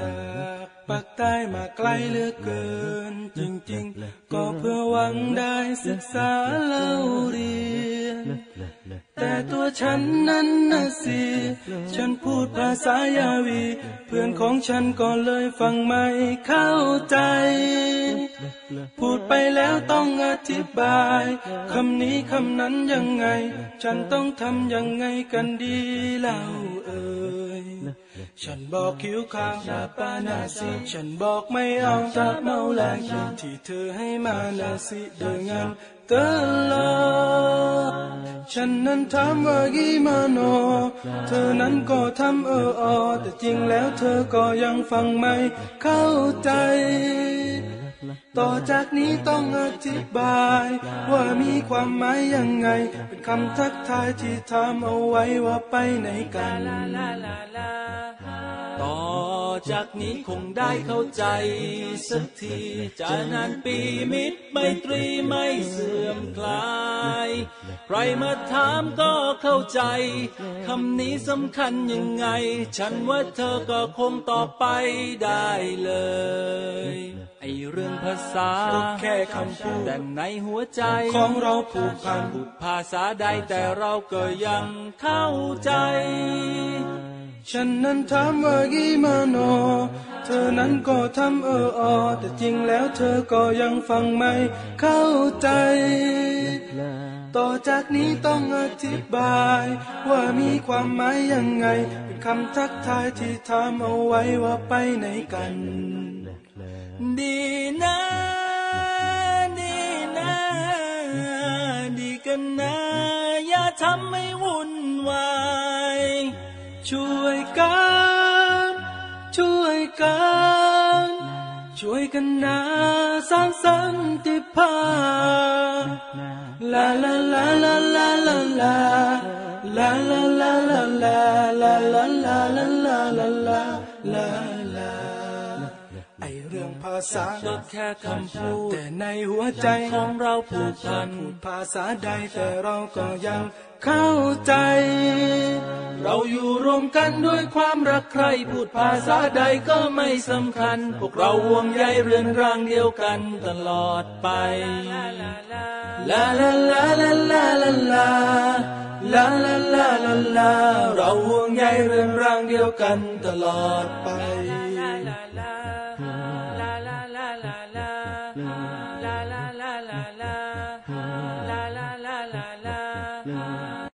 จากปากใต้มาไกลเหลือเกิน จริง ๆ ก็เพื่อหวังได้ศึกษาเล่าเรียน ฉันนั้นนะสิ ฉันพูดภาษายาวี เพื่อนของฉันก็เลยฟังไม่เข้าใจ พูดไปแล้วต้องอธิบาย คำนี้คำนั้นยังไง ฉันต้องทำยังไงกันดีเล่าเอ่ยฉันบอกคิ้วข้าวดาปานาสิฉันบอกไม่เอาตาเมาแลกที่เธอให้มานาสิเดินงานตลอด ฉันนั้นถามว่ากีมาโน เธอนั้นก็ทำเอออแต่จริงแล้วเธอก็ยังฟังไม่เข้าใจ ต่อจากนี้ต้องอธิบาย ว่ามีความหมายยังไง เป็นคำทักทายที่ทำเอาไว้ว่าไปไหนกันต่อ จากนี้คงได้เข้าใจสักทีจะนานปีมิตรไมตรีไม่เสื่อมคลาย ใครมาถามก็เข้าใจคำนี้สำคัญยังไง ฉันว่าเธอก็คงตอบไปได้เลย ไอเรื่องภาษาแค่คำพูดแต่ในหัวใจของเราผูกพันพูดภาษาใดแต่เราก็ยังเข้าใจ ฉันนั้นถามว่ากีมาโน เธอนั้นก็ทำเออออ แต่จริงแล้วเธอก็ยังฟังไม่เข้าใจ ต่อจากนี้ต้องอธิบาย ว่ามีความหมายยังไง เป็นคำทักทายที่ถามเอาไว้ว่าไปไหนกัน ดีนะดีนะดีกันนะ อย่าทำให้วุ่นวาย ช่วยกัน ช่วยกัน ช่วยกันนะสร้างสันติภาพลาลาลาลาลาลาลาลาลาลาลาลาลาลาลาลาลาลาลา ภาษาก็แค่คำพูดแต่ในหัวใจของเราผูกพันพูดภาษาใดแต่เราก็ยังเข้าใจ เราอยู่รวมกันด้วยความรักใครพูดภาษาใดก็ไม่สำคัญ พวกเราห่วงใยเรือนร่างเดียวกันตลอดไปลาลาลาลาลาลาลาลาลาลาลาลาลาเราห่วงใยเรือนร่างเดียวกันตลอดไป 啦啦啦。